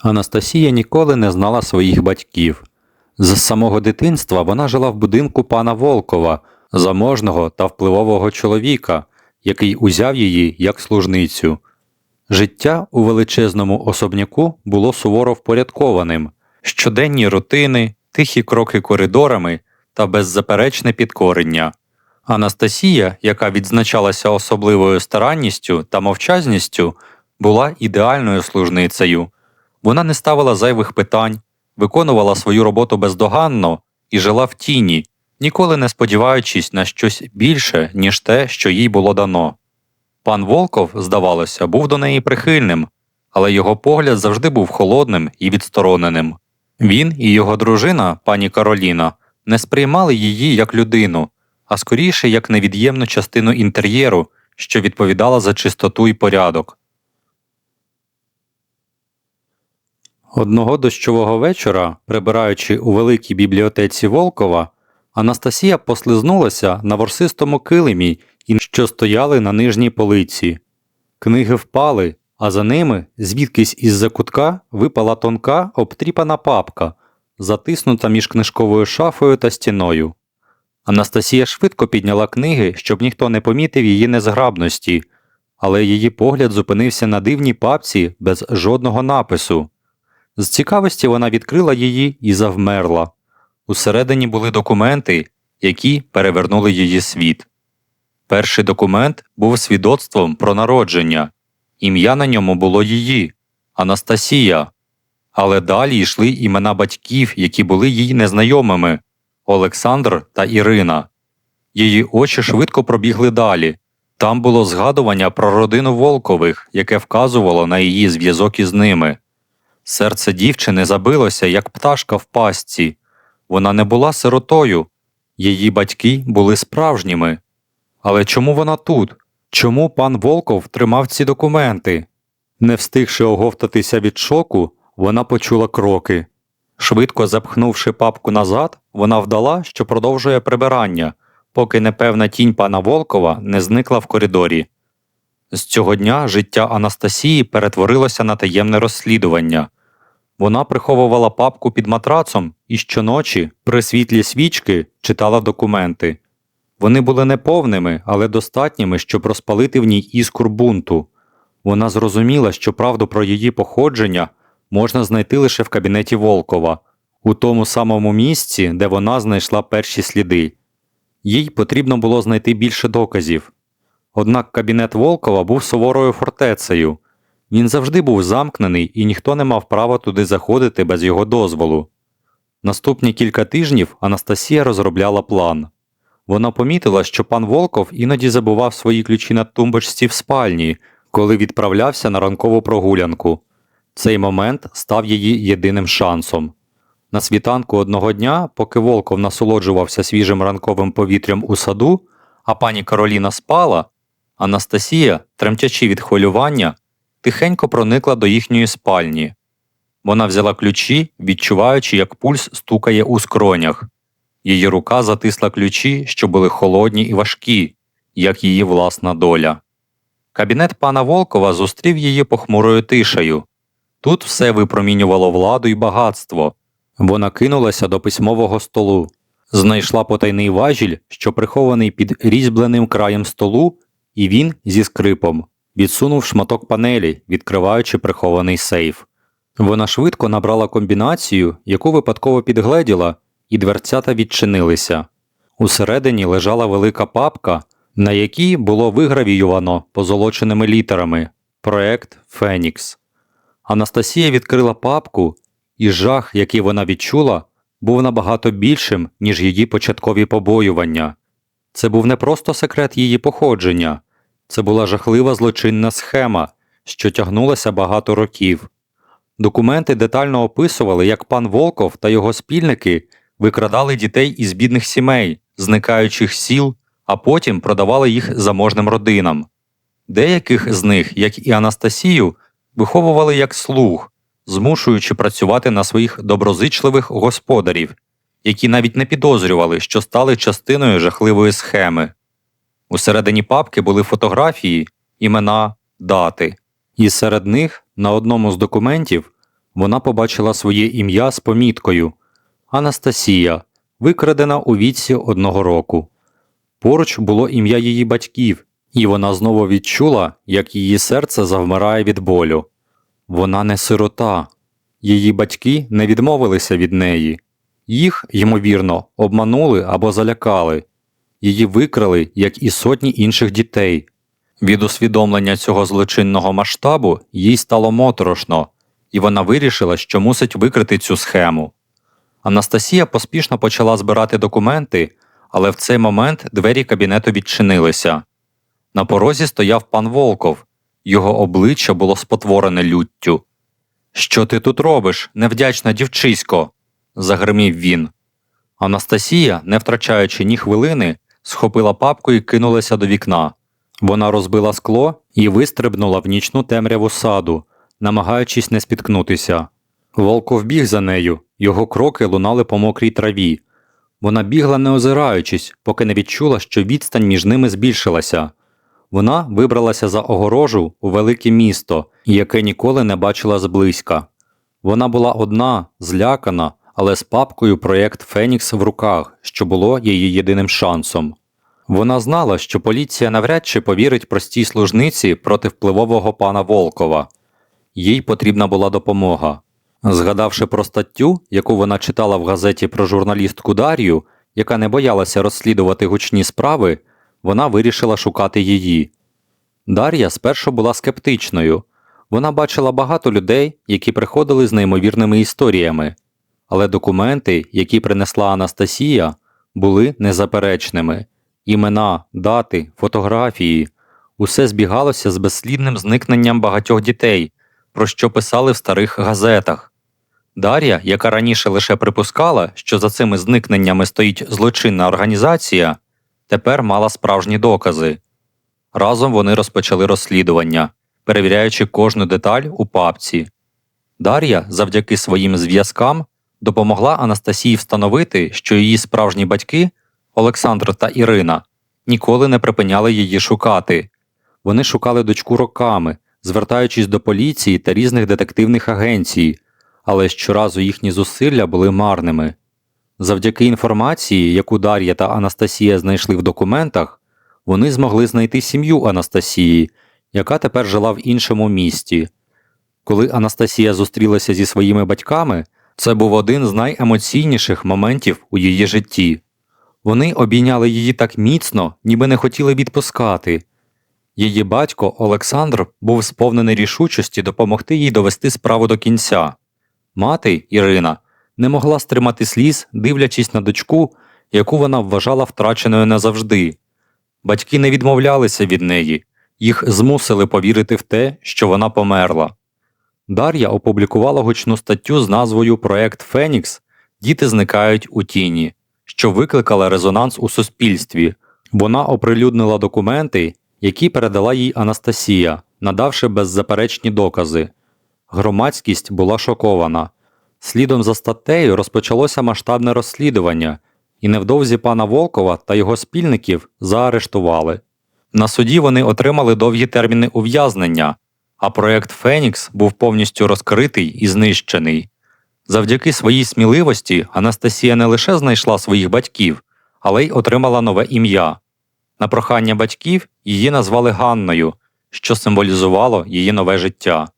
Анастасія ніколи не знала своїх батьків. З самого дитинства вона жила в будинку пана Волкова, заможного та впливового чоловіка, який узяв її як служницю. Життя у величезному особняку було суворо впорядкованим, щоденні рутини, тихі кроки коридорами та беззаперечне підкорення. Анастасія, яка відзначалася особливою старанністю та мовчазністю, була ідеальною служницею. Вона не ставила зайвих питань, виконувала свою роботу бездоганно і жила в тіні, ніколи не сподіваючись на щось більше, ніж те, що їй було дано. Пан Волков, здавалося, був до неї прихильним, але його погляд завжди був холодним і відстороненим. Він і його дружина, пані Кароліна, не сприймали її як людину, а скоріше як невід'ємну частину інтер'єру, що відповідала за чистоту і порядок. Одного дощового вечора, прибираючи у великій бібліотеці Волкова, Анастасія послизнулася на ворсистому килимі, що стояли на нижній полиці. Книги впали, а за ними, звідкись із-за кутка, випала тонка, обтріпана папка, затиснута між книжковою шафою та стіною. Анастасія швидко підняла книги, щоб ніхто не помітив її незграбності, але її погляд зупинився на дивній папці без жодного напису. З цікавості вона відкрила її і завмерла. Усередині були документи, які перевернули її світ. Перший документ був свідоцтвом про народження. Ім'я на ньому було її Анастасія. Але далі йшли імена батьків, які були їй незнайомими Олександр та Ірина. Її очі швидко пробігли далі. Там було згадування про родину Волкових, яке вказувало на її зв'язок із ними. Серце дівчини забилося, як пташка в пастці. Вона не була сиротою, її батьки були справжніми. Але чому вона тут? Чому пан Волков тримав ці документи? Не встигши оговтатися від шоку, вона почула кроки. Швидко запхнувши папку назад, вона вдала, що продовжує прибирання, поки непевна тінь пана Волкова не зникла в коридорі. З цього дня життя Анастасії перетворилося на таємне розслідування. Вона приховувала папку під матрацом і щоночі, при світлі свічки, читала документи. Вони були неповними, але достатніми, щоб розпалити в ній іскру бунту. Вона зрозуміла, що правду про її походження можна знайти лише в кабінеті Волкова, у тому самому місці, де вона знайшла перші сліди. Їй потрібно було знайти більше доказів. Однак кабінет Волкова був суворою фортецею. Він завжди був замкнений і ніхто не мав права туди заходити без його дозволу. Наступні кілька тижнів Анастасія розробляла план. Вона помітила, що пан Волков іноді забував свої ключі на тумбочці в спальні, коли відправлявся на ранкову прогулянку. Цей момент став її єдиним шансом. На світанку одного дня, поки Волков насолоджувався свіжим ранковим повітрям у саду, а пані Кароліна спала, Анастасія, тремтячи від хвилювання, тихенько проникла до їхньої спальні. Вона взяла ключі, відчуваючи, як пульс стукає у скронях. Її рука затисла ключі, що були холодні і важкі, як її власна доля. Кабінет пана Волкова зустрів її похмурою тишею. Тут все випромінювало владу і багатство. Вона кинулася до письмового столу, знайшла потайний важіль, що прихований під різьбленим краєм столу, і він зі скрипом відсунув шматок панелі, відкриваючи прихований сейф. Вона швидко набрала комбінацію, яку випадково підгледіла, і дверцята відчинилися. Усередині лежала велика папка, на якій було вигравіювано позолоченими літерами Проект Фенікс. Анастасія відкрила папку, і жах, який вона відчула, був набагато більшим, ніж її початкові побоювання. Це був не просто секрет її походження, це була жахлива злочинна схема, що тягнулася багато років. Документи детально описували, як пан Волков та його спільники викрадали дітей із бідних сімей, зникаючих сіл, а потім продавали їх заможним родинам. Деяких з них, як і Анастасію, виховували як слуг, змушуючи працювати на своїх доброзичливих господарів, які навіть не підозрювали, що стали частиною жахливої схеми. Усередині папки були фотографії, імена, дати, і серед них на одному з документів вона побачила своє ім'я з поміткою Анастасія, викрадена у віці одного року. Поруч було ім'я її батьків, і вона знову відчула, як її серце завмирає від болю. Вона не сирота. Її батьки не відмовилися від неї. Їх, ймовірно, обманули або залякали. Її викрали, як і сотні інших дітей. Від усвідомлення цього злочинного масштабу їй стало моторошно, і вона вирішила, що мусить викрити цю схему. Анастасія поспішно почала збирати документи, але в цей момент двері кабінету відчинилися. На порозі стояв пан Волков, його обличчя було спотворене люттю. Що ти тут робиш, невдячна дівчисько? загримів він. Анастасія, не втрачаючи ні хвилини, схопила папку і кинулася до вікна. Вона розбила скло і вистрибнула в нічну темряву саду, намагаючись не спіткнутися. Волков біг за нею, його кроки лунали по мокрій траві. Вона бігла не озираючись, поки не відчула, що відстань між ними збільшилася. Вона вибралася за огорожу у велике місто, яке ніколи не бачила зблизька. Вона була одна, злякана, але з папкою проєкт Фенікс в руках, що було її єдиним шансом. Вона знала, що поліція навряд чи повірить простій служниці проти впливового пана Волкова. Їй потрібна була допомога. Згадавши про статтю, яку вона читала в газеті про журналістку Дар'ю, яка не боялася розслідувати гучні справи, вона вирішила шукати її. Дар'я спершу була скептичною. Вона бачила багато людей, які приходили з неймовірними історіями, але документи, які принесла Анастасія, були незаперечними. Імена, дати, фотографії усе збігалося з безслідним зникненням багатьох дітей, про що писали в старих газетах. Дар'я, яка раніше лише припускала, що за цими зникненнями стоїть злочинна організація, тепер мала справжні докази. Разом вони розпочали розслідування, перевіряючи кожну деталь у папці. Дар'я, завдяки своїм зв'язкам, допомогла Анастасії встановити, що її справжні батьки Олександр та Ірина ніколи не припиняли її шукати. Вони шукали дочку роками, звертаючись до поліції та різних детективних агенцій, але щоразу їхні зусилля були марними. Завдяки інформації, яку Дар'я та Анастасія знайшли в документах, вони змогли знайти сім'ю Анастасії, яка тепер жила в іншому місті. Коли Анастасія зустрілася зі своїми батьками, це був один з найемоційніших моментів у її житті. Вони обійняли її так міцно, ніби не хотіли відпускати. Її батько Олександр був сповнений рішучості допомогти їй довести справу до кінця. Мати Ірина не могла стримати сліз, дивлячись на дочку, яку вона вважала втраченою назавжди. Батьки не відмовлялися від неї, їх змусили повірити в те, що вона померла. Дар'я опублікувала гучну статтю з назвою Проект Фенікс Діти зникають у тіні, що викликала резонанс у суспільстві. Вона оприлюднила документи, які передала їй Анастасія, надавши беззаперечні докази. Громадськість була шокована. Слідом за статтею розпочалося масштабне розслідування, і невдовзі пана Волкова та його спільників заарештували. На суді вони отримали довгі терміни ув'язнення, а проєкт Фенікс був повністю розкритий і знищений. Завдяки своїй сміливості Анастасія не лише знайшла своїх батьків, але й отримала нове ім'я. На прохання батьків її назвали Ганною, що символізувало її нове життя.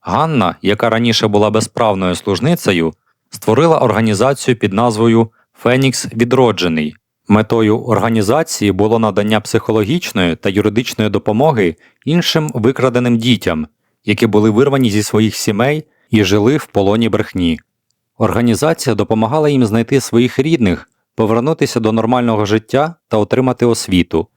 Ганна, яка раніше була безправною служницею, створила організацію під назвою Фенікс Відроджений. Метою організації було надання психологічної та юридичної допомоги іншим викраденим дітям, які були вирвані зі своїх сімей і жили в полоні брехні. Організація допомагала їм знайти своїх рідних, повернутися до нормального життя та отримати освіту.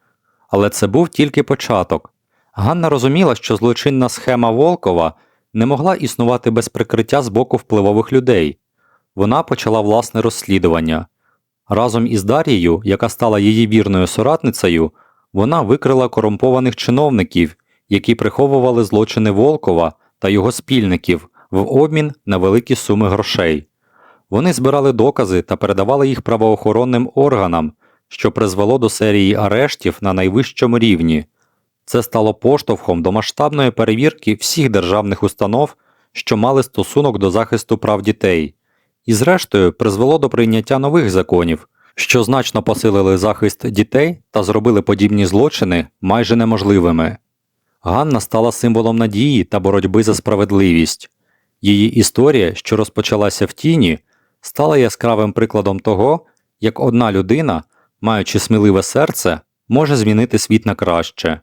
Але це був тільки початок. Ганна розуміла, що злочинна схема Волкова не могла існувати без прикриття з боку впливових людей. Вона почала власне розслідування. Разом із Дарією, яка стала її вірною соратницею, вона викрила корумпованих чиновників, які приховували злочини Волкова та його спільників в обмін на великі суми грошей. Вони збирали докази та передавали їх правоохоронним органам, що призвело до серії арештів на найвищому рівні. Це стало поштовхом до масштабної перевірки всіх державних установ, що мали стосунок до захисту прав дітей, і зрештою призвело до прийняття нових законів, що значно посилили захист дітей та зробили подібні злочини майже неможливими. Ганна стала символом надії та боротьби за справедливість. Її історія, що розпочалася в тіні, стала яскравим прикладом того, як одна людина, маючи сміливе серце, може змінити світ на краще.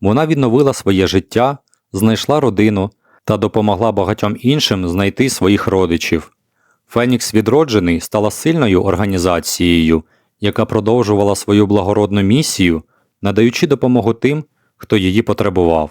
Вона відновила своє життя, знайшла родину та допомогла багатьом іншим знайти своїх родичів. Фенікс відроджений стала сильною організацією, яка продовжувала свою благородну місію, надаючи допомогу тим, хто її потребував.